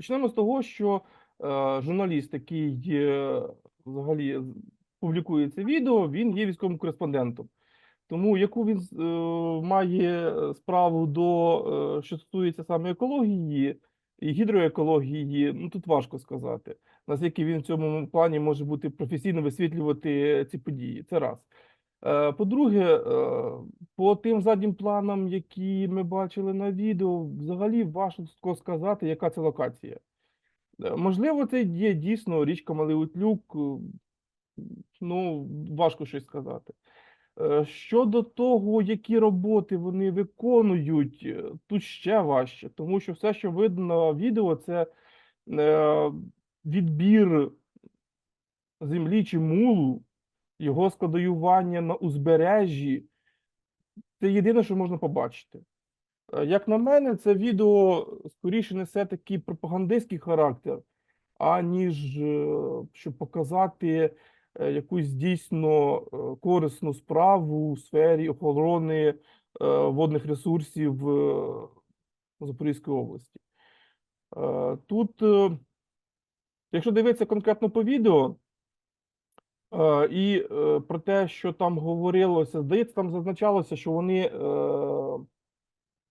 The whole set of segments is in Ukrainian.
Почнемо з того, що е, журналіст, який е, взагалі публікує це відео, він є військовим кореспондентом. Тому яку він е, має справу до е, що стосується саме екології і гідроекології, ну тут важко сказати, наскільки він в цьому плані може бути професійно висвітлювати ці події. Це раз. Е, По-друге, е, по тим заднім планам, які ми бачили на відео, взагалі важко сказати, яка це локація. Е, Можливо, це є дійсно річка Малий Утлюк, ну, важко щось сказати. Щодо того, які роботи вони виконують, тут ще важче, тому що все, що видно на відео, це відбір землі чи мулу, його складаювання на узбережжі. Це єдине, що можна побачити. Е, Як на мене, це відео скоріше несе такий пропагандистський характер, аніж е, щоб показати е, якусь дійсно корисну справу у сфері охорони водних ресурсів Запорізької області. Тут, якщо дивитися конкретно по відео, і е, про те, що там говорилося, здається, там зазначалося, що вони е,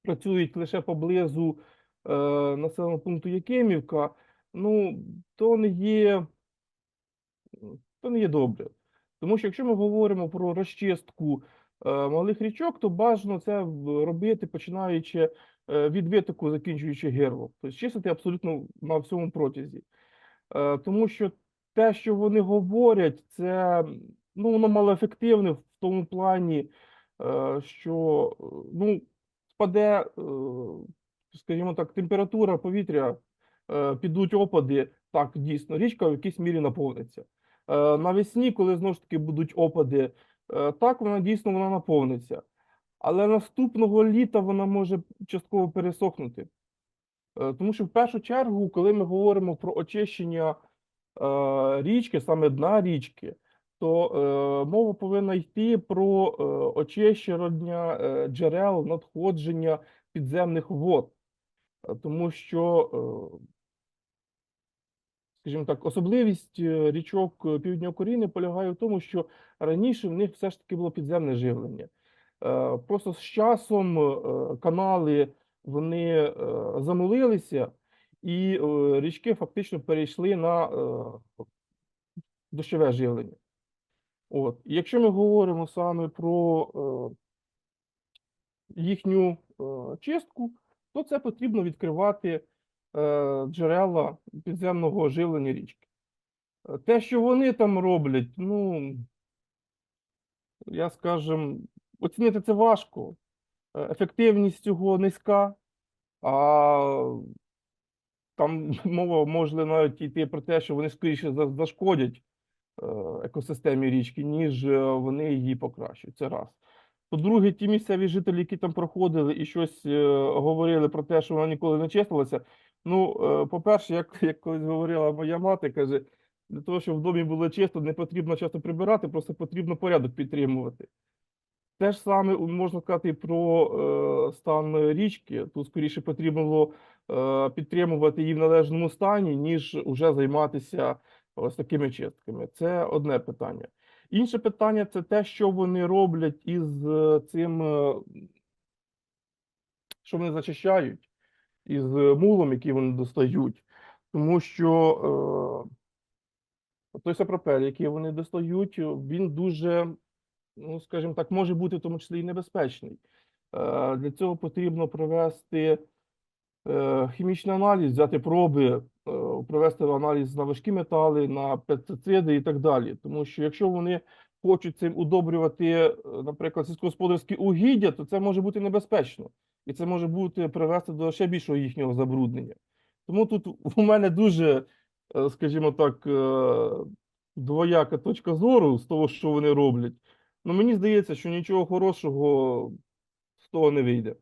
працюють лише поблизу е, населеного пункту Якимівка, ну, то не є, то не є добре. Тому що якщо ми говоримо про розчистку е, малих річок, то бажано це робити, починаючи е, від витоку, закінчуючи гирлом. Тобто чистити абсолютно на всьому протязі. Е, тому що те, що вони говорять, це ну, воно малоефективне в тому плані, е, що ну, спаде, е, скажімо так, температура повітря, е, підуть опади. Так, дійсно, річка в якійсь мірі наповниться. Навесні, коли знову ж таки будуть опади, так вона дійсно вона наповниться. Але наступного літа вона може частково пересохнути. Тому що в першу чергу, коли ми говоримо про очищення річки, саме дна річки, то е, мова повинна йти про е, очищення е, джерел надходження підземних вод. Е, Тому що, е, скажімо так, особливість е, річок е, Півдня України полягає в тому, що раніше в них все ж таки було підземне живлення. Е, Просто з часом е, канали вони е, замулилися, і е, річки фактично перейшли на е, дощове живлення. От. Якщо ми говоримо саме про е, їхню чистку, то це потрібно відкривати джерела підземного живлення річки. Те, що вони там роблять, ну, я скажем, оцінити це важко. Ефективність цього низька, а там мова може навіть йти про те, що вони скоріше зашкодять е, екосистемі річки, ніж е, вони її покращують. Це раз. По-друге, ті місцеві жителі, які там проходили і щось е, говорили про те, що вона ніколи не чистилася. Ну, по-перше, як, як колись говорила моя мати, каже, для того, щоб в домі було чисто, не потрібно часто прибирати, просто потрібно порядок підтримувати. Те ж саме можна сказати і про е, стан річки. Тут скоріше потрібно було е, підтримувати її в належному стані, ніж уже займатися ось такими чистками. Це одне питання. Інше питання це те, що вони роблять із е, цим, що вони зачищають, із мулом, який вони достають. Тому що той сапропель, який вони достають, він дуже ну, скажімо так, може бути в тому числі і небезпечний. Е, Для цього потрібно провести е, хімічний аналіз, взяти проби, е, провести аналіз на важкі метали, на пестициди і так далі. Тому що якщо вони хочуть цим удобрювати, наприклад, сільськогосподарські угіддя, то це може бути небезпечно. І це може бути привести до ще більшого їхнього забруднення. Тому тут у мене дуже, скажімо так, двояка точка зору з того, що вони роблять. Ну, мені здається, що нічого хорошого з того не вийде.